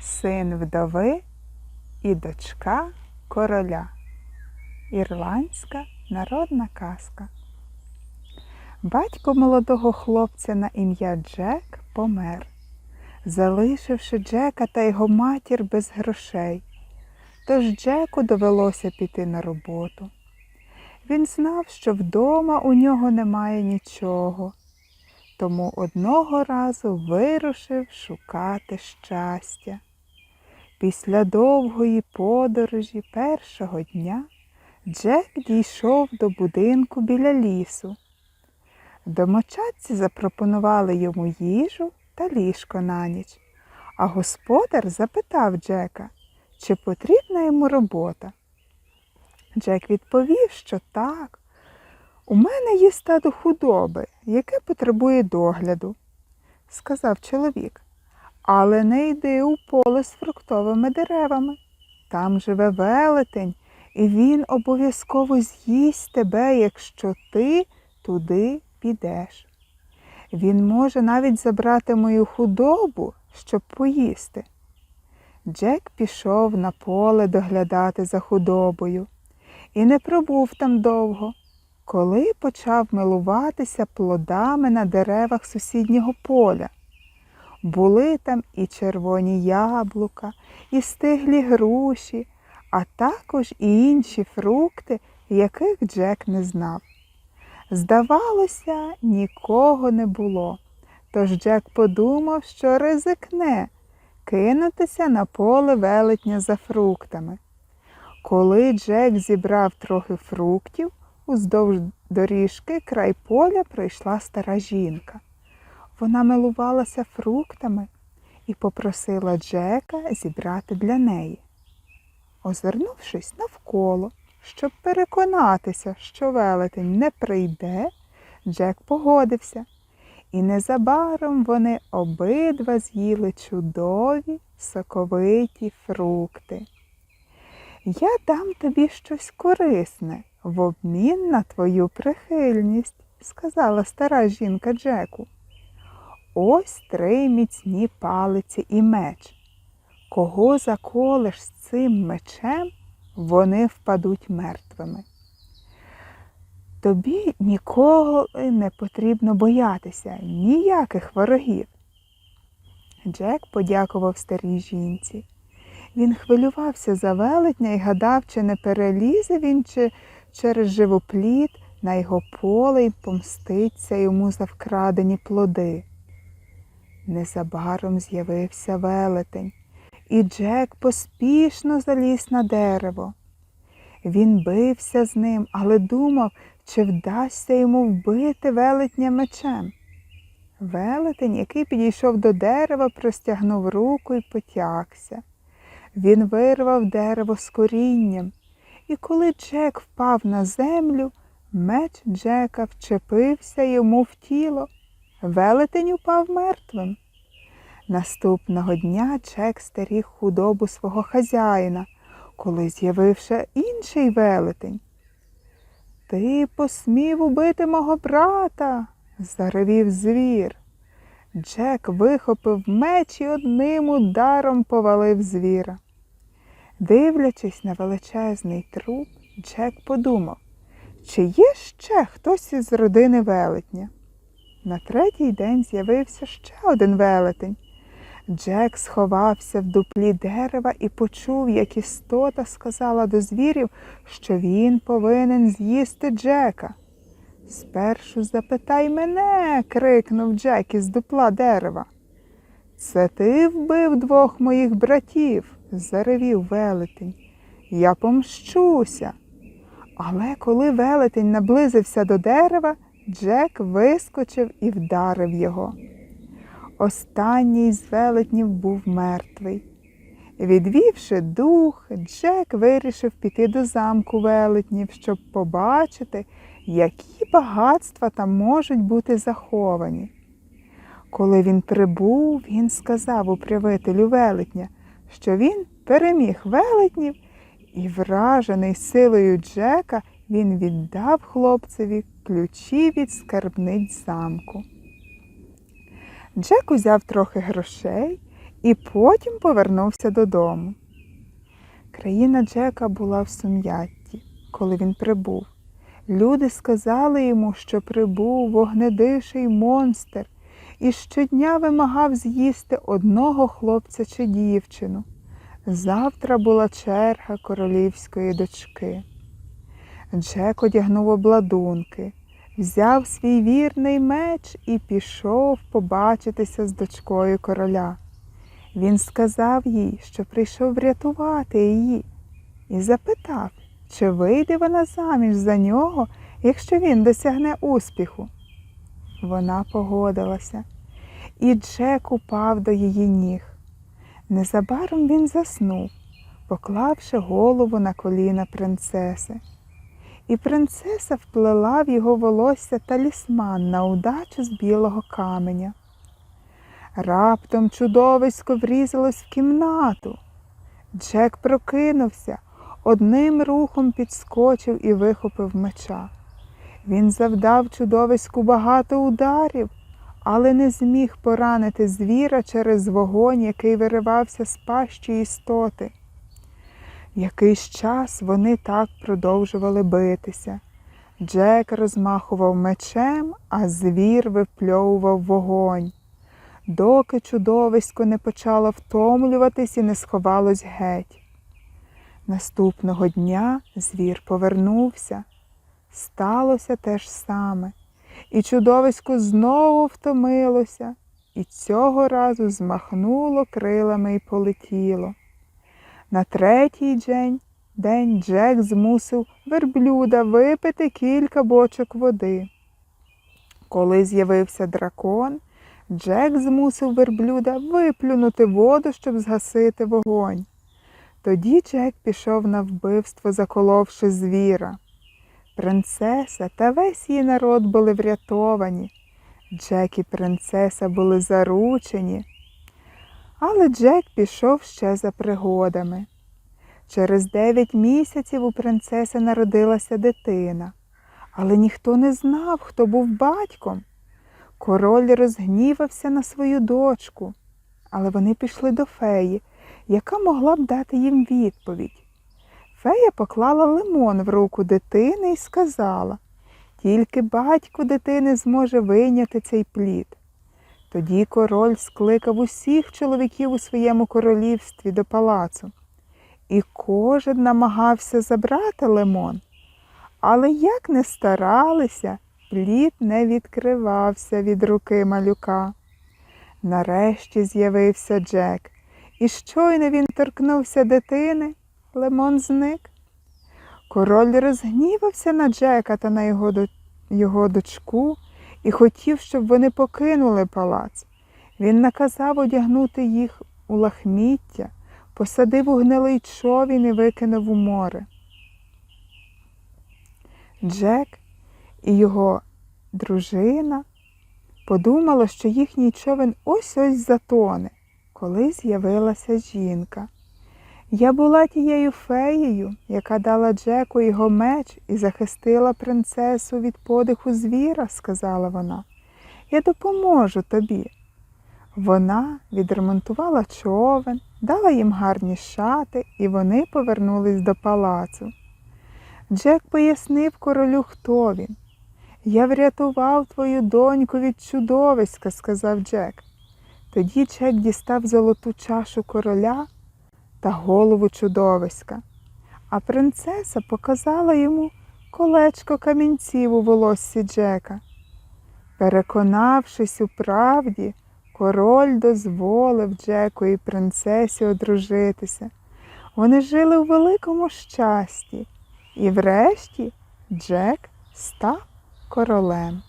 син вдови і дочка короля. Ірландська народна казка. Батько молодого хлопця на ім'я Джек помер, залишивши Джека та його матір без грошей. Тож Джеку довелося піти на роботу. Він знав, що вдома у нього немає нічого, тому одного разу вирушив шукати щастя. Після довгої подорожі першого дня Джек дійшов до будинку біля лісу. Домочадці запропонували йому їжу та ліжко на ніч, а господар запитав Джека, чи потрібна йому робота. Джек відповів, що так. У мене є стадо худоби, яке потребує догляду, сказав чоловік. Але не йди у поле з фруктовими деревами. Там живе велетень, і він обов'язково з'їсть тебе, якщо ти туди підеш. Він може навіть забрати мою худобу, щоб поїсти. Джек пішов на поле доглядати за худобою і не пробув там довго, коли почав милуватися плодами на деревах сусіднього поля. Були там і червоні яблука, і стиглі груші, а також і інші фрукти, яких Джек не знав. Здавалося, нікого не було, тож Джек подумав, що ризикне кинутися на поле велетня за фруктами. Коли Джек зібрав трохи фруктів, уздовж доріжки край поля прийшла стара жінка. Вона милувалася фруктами і попросила Джека зібрати для неї. Озирнувшись навколо, щоб переконатися, що велетень не прийде, Джек погодився, і незабаром вони обидва з'їли чудові соковиті фрукти. Я дам тобі щось корисне в обмін на твою прихильність, сказала стара жінка Джеку. Ось три міцні палиці і меч. Кого заколеш з цим мечем, вони впадуть мертвими. Тобі нікого не потрібно боятися, ніяких ворогів. Джек подякував старій жінці. Він хвилювався за велетня і гадав, чи не перелізе він чи через живопліт на його поле і помститься йому за вкрадені плоди. Незабаром з'явився велетень, і Джек поспішно заліз на дерево. Він бився з ним, але думав, чи вдасться йому вбити велетня мечем. Велетень, який підійшов до дерева, простягнув руку і потягся. Він вирвав дерево з корінням, і коли Джек впав на землю, меч Джека вчепився йому в тіло. Велетень упав мертвим. Наступного дня Джек стеріг худобу свого хазяїна, коли з'явився інший велетень. Ти посмів убити мого брата, заревів звір. Джек вихопив меч і одним ударом повалив звіра. Дивлячись на величезний труп, Джек подумав, чи є ще хтось із родини велетня. На третій день з'явився ще один велетень. Джек сховався в дуплі дерева і почув, як істота сказала до звірів, що він повинен з'їсти Джека. Спершу запитай мене, крикнув Джек із дупла дерева. Це ти вбив двох моїх братів, заревів велетень. Я помщуся. Але коли велетень наблизився до дерева, Джек вискочив і вдарив його. Останній з велетнів був мертвий. Відвівши дух, Джек вирішив піти до замку велетнів, щоб побачити, які багатства там можуть бути заховані. Коли він прибув, він сказав управителю велетня, що він переміг велетнів, і, вражений силою Джека, він віддав хлопцеві ключі від скарбниць замку. Джек узяв трохи грошей і потім повернувся додому. Країна Джека була в сум'ятті, коли він прибув. Люди сказали йому, що прибув вогнедиший монстр і щодня вимагав з'їсти одного хлопця чи дівчину. Завтра була черга королівської дочки. Джек одягнув обладунки, взяв свій вірний меч і пішов побачитися з дочкою короля. Він сказав їй, що прийшов врятувати її, і запитав, чи вийде вона заміж за нього, якщо він досягне успіху. Вона погодилася, і Джек упав до її ніг. Незабаром він заснув, поклавши голову на коліна принцеси. І принцеса вплела в його волосся талісман на удачу з білого каменя. Раптом чудовисько врізалось в кімнату. Джек прокинувся, одним рухом підскочив і вихопив меча. Він завдав чудовиську багато ударів, але не зміг поранити звіра через вогонь, який виривався з пащі істоти. Якийсь час вони так продовжували битися. Джек розмахував мечем, а звір випльовував вогонь, доки чудовисько не почало втомлюватись і не сховалось геть. Наступного дня звір повернувся. Сталося те ж саме, і чудовисько знову втомилося, і цього разу змахнуло крилами і полетіло. На третій день, день Джек змусив верблюда випити кілька бочок води. Коли з'явився дракон, Джек змусив верблюда виплюнути воду, щоб згасити вогонь. Тоді Джек пішов на вбивство, заколовши звіра. Принцеса та весь її народ були врятовані. Джек і принцеса були заручені. Але Джек пішов ще за пригодами. Через дев'ять місяців у принцеси народилася дитина, але ніхто не знав, хто був батьком. Король розгнівався на свою дочку, але вони пішли до феї, яка могла б дати їм відповідь. Фея поклала лимон в руку дитини і сказала, тільки батько дитини зможе вийняти цей плід. Тоді король скликав усіх чоловіків у своєму королівстві до палацу, і кожен намагався забрати лимон. Але як не старалися, плід не відкривався від руки малюка. Нарешті з'явився Джек, і щойно він торкнувся дитини, лимон зник. Король розгнівався на Джека та на його, його дочку і хотів, щоб вони покинули палац. Він наказав одягнути їх у лахміття, посадив у гнилий човін і викинув у море. Джек і його дружина подумали, що їхній човен ось ось затоне, коли з'явилася жінка. Я була тією феєю, яка дала Джеку його меч і захистила принцесу від подиху звіра, сказала вона. Я допоможу тобі. Вона відремонтувала човен, дала їм гарні шати, і вони повернулись до палацу. Джек пояснив королю, хто він. Я врятував твою доньку від чудовиська, сказав Джек. Тоді Джек дістав золоту чашу короля та голову чудовиська, а принцеса показала йому колечко камінців у волоссі Джека. Переконавшись у правді, король дозволив Джеку і принцесі одружитися. Вони жили у великому щасті, і врешті Джек став королем.